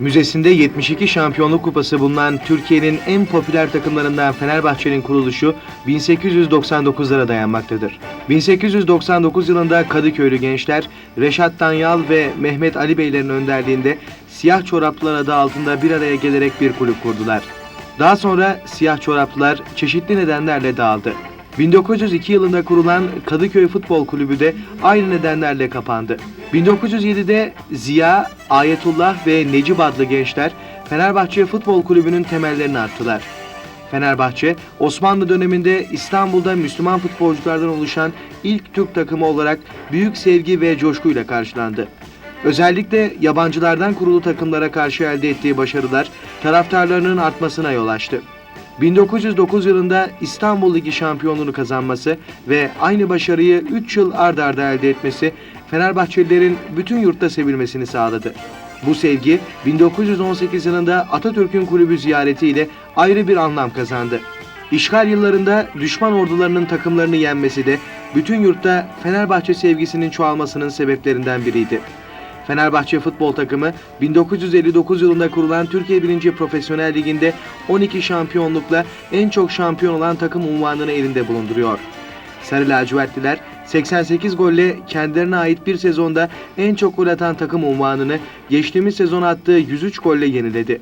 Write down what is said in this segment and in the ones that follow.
Müzesinde 72 şampiyonluk kupası bulunan Türkiye'nin en popüler takımlarından Fenerbahçe'nin kuruluşu 1899'lara dayanmaktadır. 1899 yılında Kadıköylü gençler Reşat Danyal ve Mehmet Ali Beylerin önderliğinde Siyah Çoraplılar adı altında bir araya gelerek bir kulüp kurdular. Daha sonra Siyah Çoraplılar çeşitli nedenlerle dağıldı. 1902 yılında kurulan Kadıköy Futbol Kulübü de aynı nedenlerle kapandı. 1907'de Ziya, Ayetullah ve Necip adlı gençler Fenerbahçe Futbol Kulübü'nün temellerini attılar. Fenerbahçe, Osmanlı döneminde İstanbul'da Müslüman futbolculardan oluşan ilk Türk takımı olarak büyük sevgi ve coşkuyla karşılandı. Özellikle yabancılardan kurulu takımlara karşı elde ettiği başarılar taraftarlarının artmasına yol açtı. 1909 yılında İstanbul Ligi şampiyonluğunu kazanması ve aynı başarıyı 3 yıl ard arda elde etmesi Fenerbahçelilerin bütün yurtta sevilmesini sağladı. Bu sevgi 1918 yılında Atatürk'ün kulübü ziyaretiyle ayrı bir anlam kazandı. İşgal yıllarında düşman ordularının takımlarını yenmesi de bütün yurtta Fenerbahçe sevgisinin çoğalmasının sebeplerinden biriydi. Fenerbahçe futbol takımı 1959 yılında kurulan Türkiye 1. Profesyonel Ligi'nde 12 şampiyonlukla en çok şampiyon olan takım unvanını elinde bulunduruyor. Sarı lacivertliler 88 golle kendilerine ait bir sezonda en çok gol atan takım unvanını geçtiğimiz sezon attığı 103 golle yeniledi.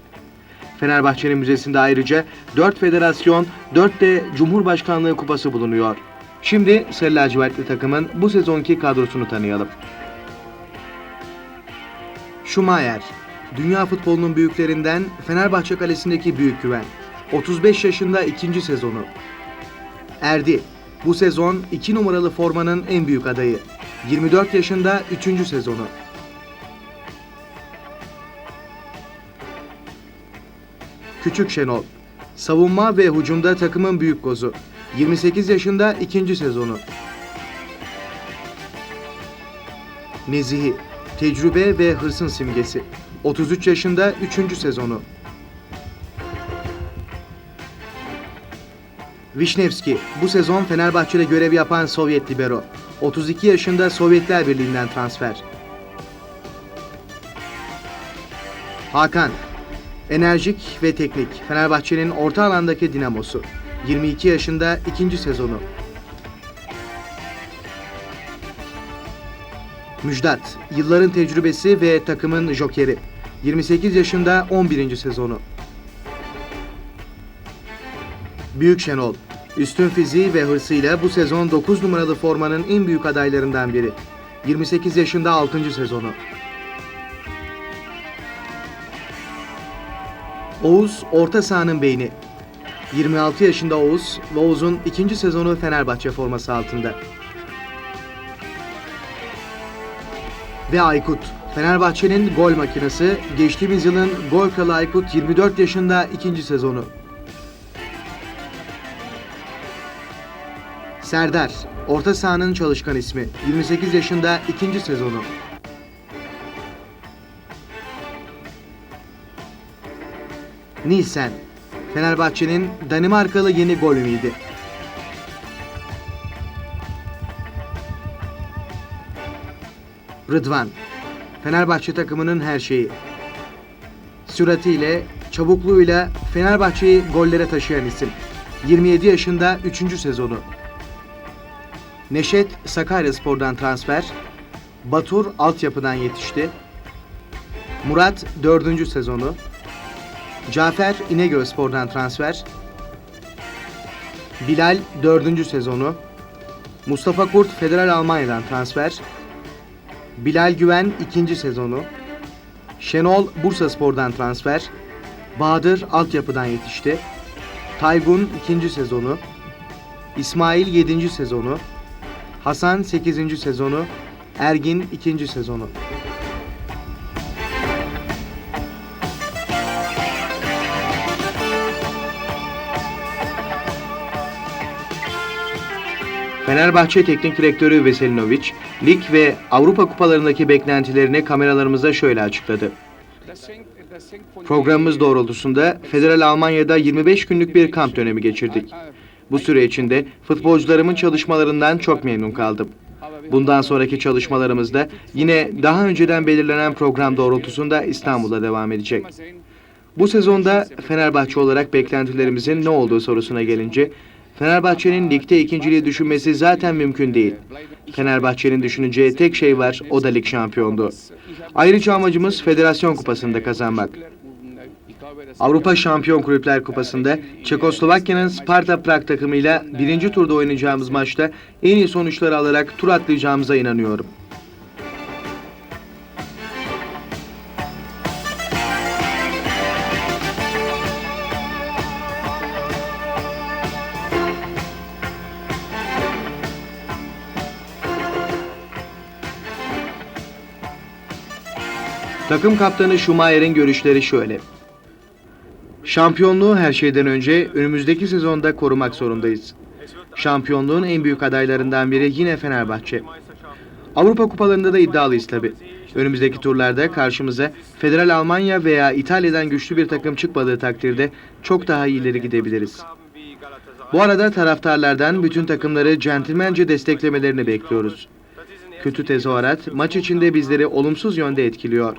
Fenerbahçe'nin müzesinde ayrıca 4 federasyon, 4 de Cumhurbaşkanlığı kupası bulunuyor. Şimdi Sarı lacivertli takımın bu sezonki kadrosunu tanıyalım. Schumacher, dünya futbolunun büyüklerinden Fenerbahçe kalesindeki büyük güven. 35 yaşında ikinci sezonu. Erdi, bu sezon 2 numaralı formanın en büyük adayı. 24 yaşında 3. sezonu. Küçük Şenol, savunma ve hücumda takımın büyük gozu. 28 yaşında ikinci sezonu. Nezihi, tecrübe ve hırsın simgesi. 33 yaşında 3. sezonu. Vişnevski, bu sezon Fenerbahçe'de görev yapan Sovyet libero. 32 yaşında Sovyetler Birliği'nden transfer. Hakan, enerjik ve teknik. Fenerbahçe'nin orta alandaki dinamosu. 22 yaşında ikinci sezonu. Müjdat, yılların tecrübesi ve takımın jokeri. 28 yaşında 11. sezonu. Büyük Şenol, üstün fiziği ve hırsıyla bu sezon 9 numaralı formanın en büyük adaylarından biri. 28 yaşında 6. sezonu. Oğuz, orta sahanın beyni. 26 yaşında Oğuz Oğuz'un ikinci sezonu Fenerbahçe forması altında. ve Aykut. Fenerbahçe'nin gol makinesi, geçtiğimiz yılın gol kralı Aykut 24 yaşında ikinci sezonu. Serdar, orta sahanın çalışkan ismi, 28 yaşında ikinci sezonu. Nielsen, Fenerbahçe'nin Danimarkalı yeni gol ümidi. Rıdvan, Fenerbahçe takımının her şeyi. Süratiyle, çabukluğuyla Fenerbahçe'yi gollere taşıyan isim. 27 yaşında 3. sezonu. Neşet Sakaryaspor'dan transfer. Batur altyapıdan yetişti. Murat 4. sezonu. Cafer İnegölspor'dan transfer. Bilal 4. sezonu. Mustafa Kurt Federal Almanya'dan transfer. Bilal Güven ikinci sezonu. Şenol Bursaspor'dan transfer. Bahadır altyapıdan yetişti. Taygun ikinci sezonu. İsmail 7. sezonu. Hasan 8. sezonu. Ergin ikinci sezonu. Fenerbahçe Teknik Direktörü Veselinovic, lig ve Avrupa kupalarındaki beklentilerini kameralarımıza şöyle açıkladı. Programımız doğrultusunda Federal Almanya'da 25 günlük bir kamp dönemi geçirdik. Bu süre içinde futbolcularımın çalışmalarından çok memnun kaldım. Bundan sonraki çalışmalarımızda yine daha önceden belirlenen program doğrultusunda İstanbul'da devam edecek. Bu sezonda Fenerbahçe olarak beklentilerimizin ne olduğu sorusuna gelince, Fenerbahçe'nin ligde ikinciliği düşünmesi zaten mümkün değil. Fenerbahçe'nin düşüneceği tek şey var, o da lig şampiyonluğu. Ayrıca amacımız Federasyon Kupası'nda kazanmak. Avrupa Şampiyon Kulüpler Kupası'nda Çekoslovakya'nın Sparta Prag takımıyla birinci turda oynayacağımız maçta en iyi sonuçları alarak tur atlayacağımıza inanıyorum. Takım kaptanı Schumacher'in görüşleri şöyle. Şampiyonluğu her şeyden önce önümüzdeki sezonda korumak zorundayız. Şampiyonluğun en büyük adaylarından biri yine Fenerbahçe. Avrupa kupalarında da iddialıyız tabi. Önümüzdeki turlarda karşımıza Federal Almanya veya İtalya'dan güçlü bir takım çıkmadığı takdirde çok daha ileri gidebiliriz. Bu arada taraftarlardan bütün takımları centilmence desteklemelerini bekliyoruz. Kötü tezahürat maç içinde bizleri olumsuz yönde etkiliyor.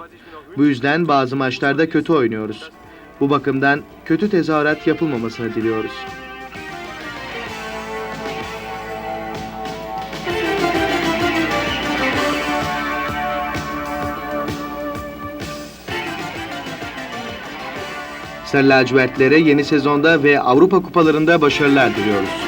Bu yüzden bazı maçlarda kötü oynuyoruz. Bu bakımdan kötü tezahürat yapılmamasını diliyoruz. Sarı lacivertlere yeni sezonda ve Avrupa kupalarında başarılar diliyoruz.